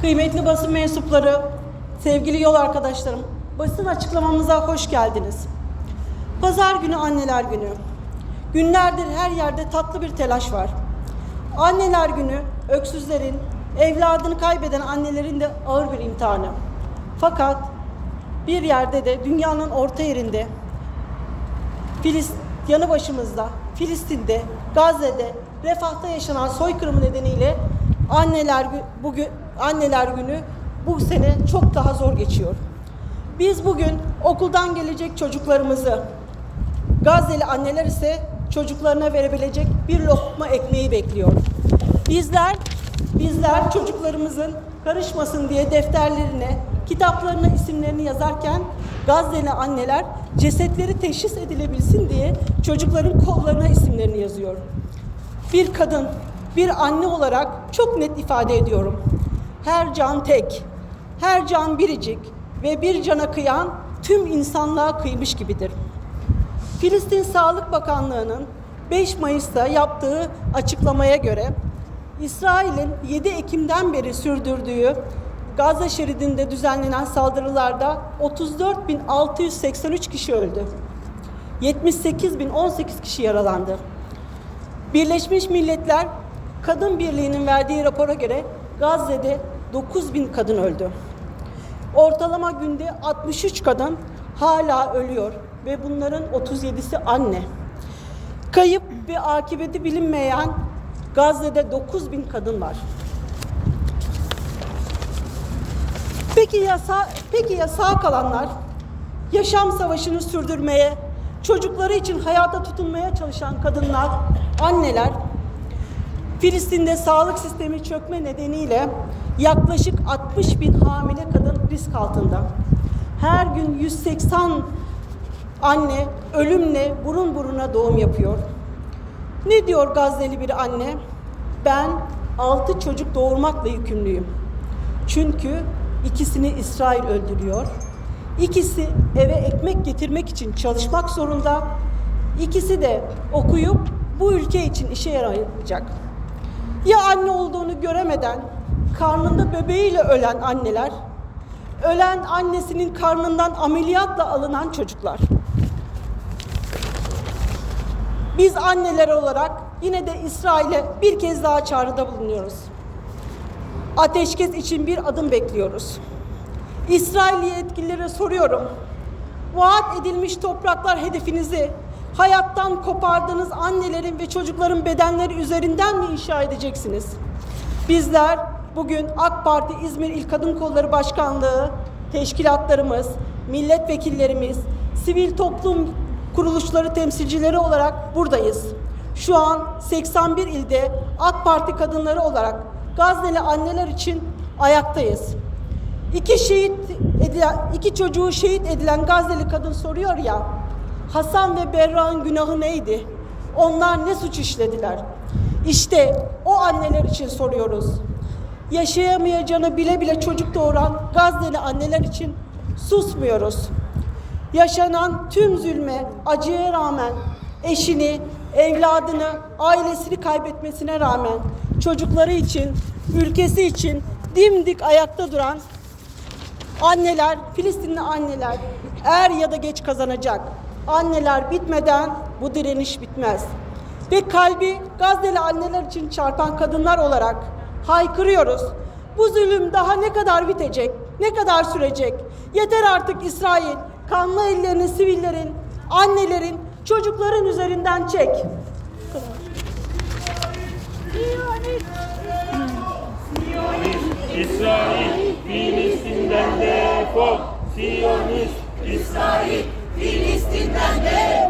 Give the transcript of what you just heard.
Kıymetli basın mensupları, sevgili yol arkadaşlarım, basın açıklamamıza hoş geldiniz. Pazar günü anneler günü. Günlerdir her yerde tatlı bir telaş var. Anneler günü öksüzlerin, evladını kaybeden annelerin de ağır bir imtihanı. Fakat bir yerde de dünyanın orta yerinde Filist yanı başımızda, Filistin'de, Gazze'de, Refah'ta yaşanan soykırım nedeniyle anneler gü- bugün anneler günü bu sene çok daha zor geçiyor. Biz bugün okuldan gelecek çocuklarımızı, Gazze'li anneler ise çocuklarına verebilecek bir lokma ekmeği bekliyor. Bizler bizler çocuklarımızın karışmasın diye defterlerine, kitaplarına isimlerini yazarken Gazze'li anneler cesetleri teşhis edilebilsin diye çocukların kollarına isimlerini yazıyor. Bir kadın, bir anne olarak çok net ifade ediyorum. Her can tek, her can biricik ve bir cana kıyan tüm insanlığa kıymış gibidir. Filistin Sağlık Bakanlığı'nın 5 Mayıs'ta yaptığı açıklamaya göre İsrail'in 7 Ekim'den beri sürdürdüğü Gazze şeridinde düzenlenen saldırılarda 34.683 kişi öldü. 78.018 kişi yaralandı. Birleşmiş Milletler Kadın Birliği'nin verdiği rapora göre Gazze'de 9000 kadın öldü. Ortalama günde 63 kadın hala ölüyor ve bunların 37'si anne. Kayıp ve akıbeti bilinmeyen Gazze'de 9000 kadın var. Peki ya peki ya sağ kalanlar yaşam savaşını sürdürmeye, çocukları için hayata tutunmaya çalışan kadınlar, anneler Filistin'de sağlık sistemi çökme nedeniyle yaklaşık 60 bin hamile kadın risk altında. Her gün 180 anne ölümle burun buruna doğum yapıyor. Ne diyor Gazze'li bir anne? Ben 6 çocuk doğurmakla yükümlüyüm. Çünkü ikisini İsrail öldürüyor. İkisi eve ekmek getirmek için çalışmak zorunda. İkisi de okuyup bu ülke için işe yarayacak. Ya anne olduğunu göremeden karnında bebeğiyle ölen anneler, ölen annesinin karnından ameliyatla alınan çocuklar. Biz anneler olarak yine de İsrail'e bir kez daha çağrıda bulunuyoruz. Ateşkes için bir adım bekliyoruz. İsrail yetkililere soruyorum. Vaat edilmiş topraklar hedefinizi hayattan kopardığınız annelerin ve çocukların bedenleri üzerinden mi inşa edeceksiniz? Bizler bugün AK Parti İzmir İl Kadın Kolları Başkanlığı, teşkilatlarımız, milletvekillerimiz, sivil toplum kuruluşları temsilcileri olarak buradayız. Şu an 81 ilde AK Parti kadınları olarak Gazze'li anneler için ayaktayız. İki şehit edilen, iki çocuğu şehit edilen Gazze'li kadın soruyor ya, Hasan ve Berra'nın günahı neydi? Onlar ne suç işlediler? İşte o anneler için soruyoruz. Yaşayamayacağını bile bile çocuk doğuran Gazze'li anneler için susmuyoruz. Yaşanan tüm zulme, acıya rağmen eşini, evladını, ailesini kaybetmesine rağmen çocukları için, ülkesi için dimdik ayakta duran Anneler, Filistinli anneler er ya da geç kazanacak. Anneler bitmeden bu direniş bitmez. Ve kalbi Gazze'li anneler için çarpan kadınlar olarak haykırıyoruz. Bu zulüm daha ne kadar bitecek? Ne kadar sürecek? Yeter artık İsrail. Kanlı ellerini sivillerin, annelerin, çocukların üzerinden çek. İsrail Filistin'den defol. Siyonist İsrail Filistin'den defol.